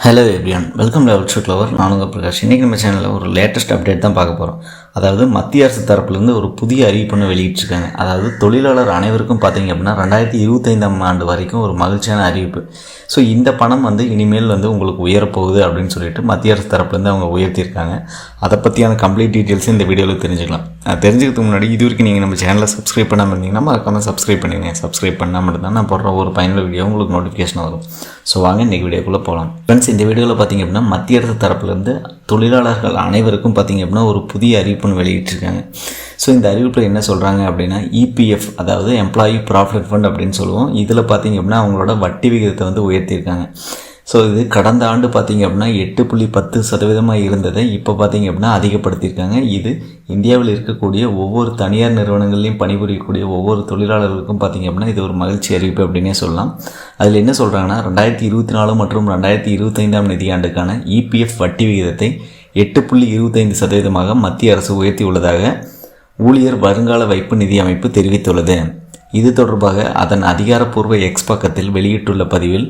Hello everyone welcome level shoe clever நானுங்க பிரகாஷ். இன்றைக்கி நம்ம சேனலில் ஒரு லேட்டஸ்ட் அப்டேட் தான் பார்க்க போகிறோம் அதாவது மத்திய அரசு தரப்புலேருந்து ஒரு புதிய அறிவிப்புன்னு வெளியிட்டிருக்காங்க. அதாவது தொழிலாளர் அனைவருக்கும் பார்த்தீங்க அப்படின்னா ரெண்டாயிரத்தி இருபத்தைந்தாம் ஆண்டு வரைக்கும் ஒரு மகிழ்ச்சியான அறிவிப்பு. ஸோ இந்த பணம் வந்து இனிமேல் வந்து உங்களுக்கு உயரப்போகுது அப்படின்னு சொல்லிட்டு மத்திய அரசு தரப்புலேருந்து அவங்க உயர்த்தியிருக்காங்க. அதை பற்றியான கம்ப்ளீட் டீட்டெயில்ஸ் இந்த வீடியோவில் தெரிஞ்சுக்கலாம். தெரிஞ்சுக்கிறதுக்கு முன்னாடி இது வரைக்கும் நீங்கள் நம்ம சேனலை சப்ஸ்கிரைப் பண்ணாமல் இருந்தீங்கன்னா மறக்காமல் சப்ஸ்கிரைப் பண்ணிடுங்க சப்ஸ்கிரைப் பண்ணால் மட்டும்தான் நான் போடுற ஒரு பயனுள்ள வீடியோ உங்களுக்கு நோட்டிஃபிகேஷன் வரும். ஸோ வாங்க இன்றைக்கி வீடியோக்குள்ளே போகலாம். ஃப்ரெண்ட்ஸ் இந்த வீடியோவில் பார்த்தீங்க அப்படின்னா மத்திய அரசு தரப்புலேருந்து தொழிலாளர்கள் அனைவருக்கும் பார்த்தீங்க அப்படின்னா ஒரு புதிய அறிவிப்புன்னு வெளியிட்டிருக்காங்க. ஸோ இந்த அறிவிப்பில் என்ன சொல்கிறாங்க அப்படின்னா இபிஎஃப் அதாவது எம்ப்ளாயி ப்ராஃபிட் ஃபண்ட் அப்படின்னு சொல்லுவோம். இதில் பார்த்தீங்க அப்படின்னா அவங்களோட வட்டி விகிதத்தை வந்து உயர்த்தியிருக்காங்க. ஸோ இது கடந்த ஆண்டு பார்த்தீங்க அப்படின்னா எட்டு புள்ளி பத்து சதவீதமாக இருந்ததை இப்போ பார்த்தீங்க அப்படின்னா அதிகப்படுத்தியிருக்காங்க. இது இந்தியாவில் இருக்கக்கூடிய ஒவ்வொரு தனியார் நிறுவனங்கள்லையும் பணிபுரியக்கூடிய ஒவ்வொரு தொழிலாளர்களுக்கும் பார்த்தீங்க அப்படின்னா இது ஒரு மகிழ்ச்சி அறிவிப்பு அப்படின்னே சொல்லலாம். அதில் என்ன சொல்கிறாங்கன்னா ரெண்டாயிரத்தி இருபத்தி நாலு மற்றும் ரெண்டாயிரத்தி இருபத்தைந்தாம் நிதியாண்டுக்கான இபிஎஃப் வட்டி விகிதத்தை எட்டு புள்ளி இருபத்தைந்து சதவீதமாக மத்திய அரசு உயர்த்தி உள்ளதாக ஊழியர் வருங்கால வைப்பு நிதி அமைப்பு தெரிவித்துள்ளது. இது தொடர்பாக அதன் அதிகாரப்பூர்வ எக்ஸ் பக்கத்தில் வெளியிட்டுள்ள பதிவில்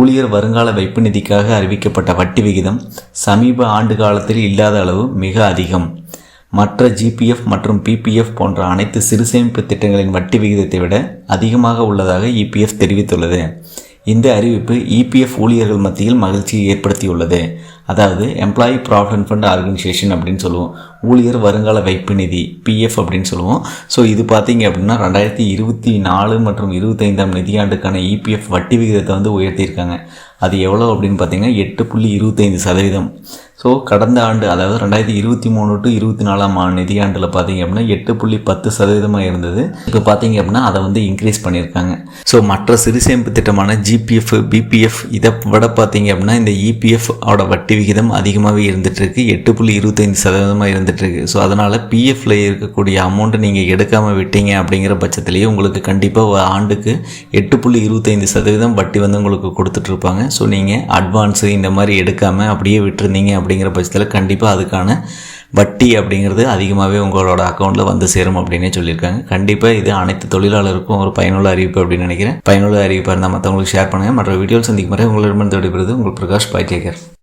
ஊழியர் வருங்கால வைப்பு நிதிக்காக அறிவிக்கப்பட்ட வட்டி விகிதம் சமீப ஆண்டு காலத்தில் இல்லாத அளவு மிக அதிகம். மற்ற ஜிபிஎஃப் மற்றும் பிபிஎஃப் போன்ற அனைத்து சிறு சேமிப்பு திட்டங்களின் வட்டி விகிதத்தை விட அதிகமாக உள்ளதாக இபிஎஃப் தெரிவித்துள்ளது. இந்த அறிவிப்பு இபிஎஃப் ஊழியர்கள் மத்தியில் மகிழ்ச்சியை ஏற்படுத்தியுள்ளது. அதாவது எம்ப்ளாயி ப்ராவிடன்ட் ஃபண்ட் ஆர்கனைசேஷன் அப்படின்னு சொல்லுவோம். ஊழியர் வருங்கால வைப்பு நிதி பிஎஃப் அப்படின்னு சொல்லுவோம். ஸோ இது பார்த்தீங்க அப்படின்னா ரெண்டாயிரத்தி இருபத்தி நாலு மற்றும் இருபத்தைந்தாம் நிதியாண்டுக்கான இபிஎஃப் வட்டி விகிதத்தை வந்து உயர்த்தியிருக்காங்க. அது எவ்வளோ அப்படின்னு பார்த்தீங்கன்னா எட்டு புள்ளி இருபத்தைந்து சதவீதம். ஸோ கடந்த ஆண்டு அதாவது ரெண்டாயிரத்தி இருபத்தி மூணு டு இருபத்தி நாலாம் ஆண்டு நிதியாண்டில் பார்த்தீங்க அப்படின்னா எட்டு புள்ளி பத்து சதவீதமாக இருந்தது. இப்போ பார்த்தீங்க அப்படின்னா அதை வந்து இன்க்ரீஸ் பண்ணியிருக்காங்க. ஸோ மற்ற சிறுசேமிப்பு திட்டமான ஜிபிஎஃப் பிபிஎஃப் இதை விட பார்த்தீங்க அப்படின்னா இந்த இபிஎஃப் ஓட வட்டி விகிதம் அதிகமாகவே இருந்துகிட்ருக்கு எட்டு புள்ளி இருபத்தைந்து சதவீதமாக இருந்துகிட்ருக்கு ஸோ அதனால் பிஎஃப்ல இருக்கக்கூடிய அமௌண்ட்டை நீங்கள் எடுக்காமல் விட்டீங்க அப்படிங்கிற பட்சத்துலேயே உங்களுக்கு கண்டிப்பாக ஆண்டுக்கு எட்டு புள்ளி இருபத்தைந்து சதவீதம் வட்டி வந்து உங்களுக்கு கொடுத்துட்ருப்பாங்க ஸோ நீங்கள் அட்வான்ஸு இந்த மாதிரி எடுக்காமல் அப்படியே விட்டுருந்தீங்க அப்படிங்கிற பட்சத்தில் கண்டிப்பாக அதுக்கான வட்டி அப்படிங்கிறது அதிகமாகவே உங்களோட அக்கௌண்ட்டில் வந்து சேரும் அப்படின்னே சொல்லியிருக்காங்க. கண்டிப்பாக இது அனைத்து தொழிலாளருக்கும் ஒரு பயனுள்ள அறிவிப்பு அப்படின்னு நினைக்கிறேன். பயனுள்ள அறிவிப்பாக இருந்தால் மற்றவங்களுக்கு ஷேர் பண்ணுங்கள் மற்ற வீடியோவில் சந்திக்கும் முறை உங்களிடமிருந்து விடைபெறுது உங்கள் பிரகாஷ் பாய் டேக்கர்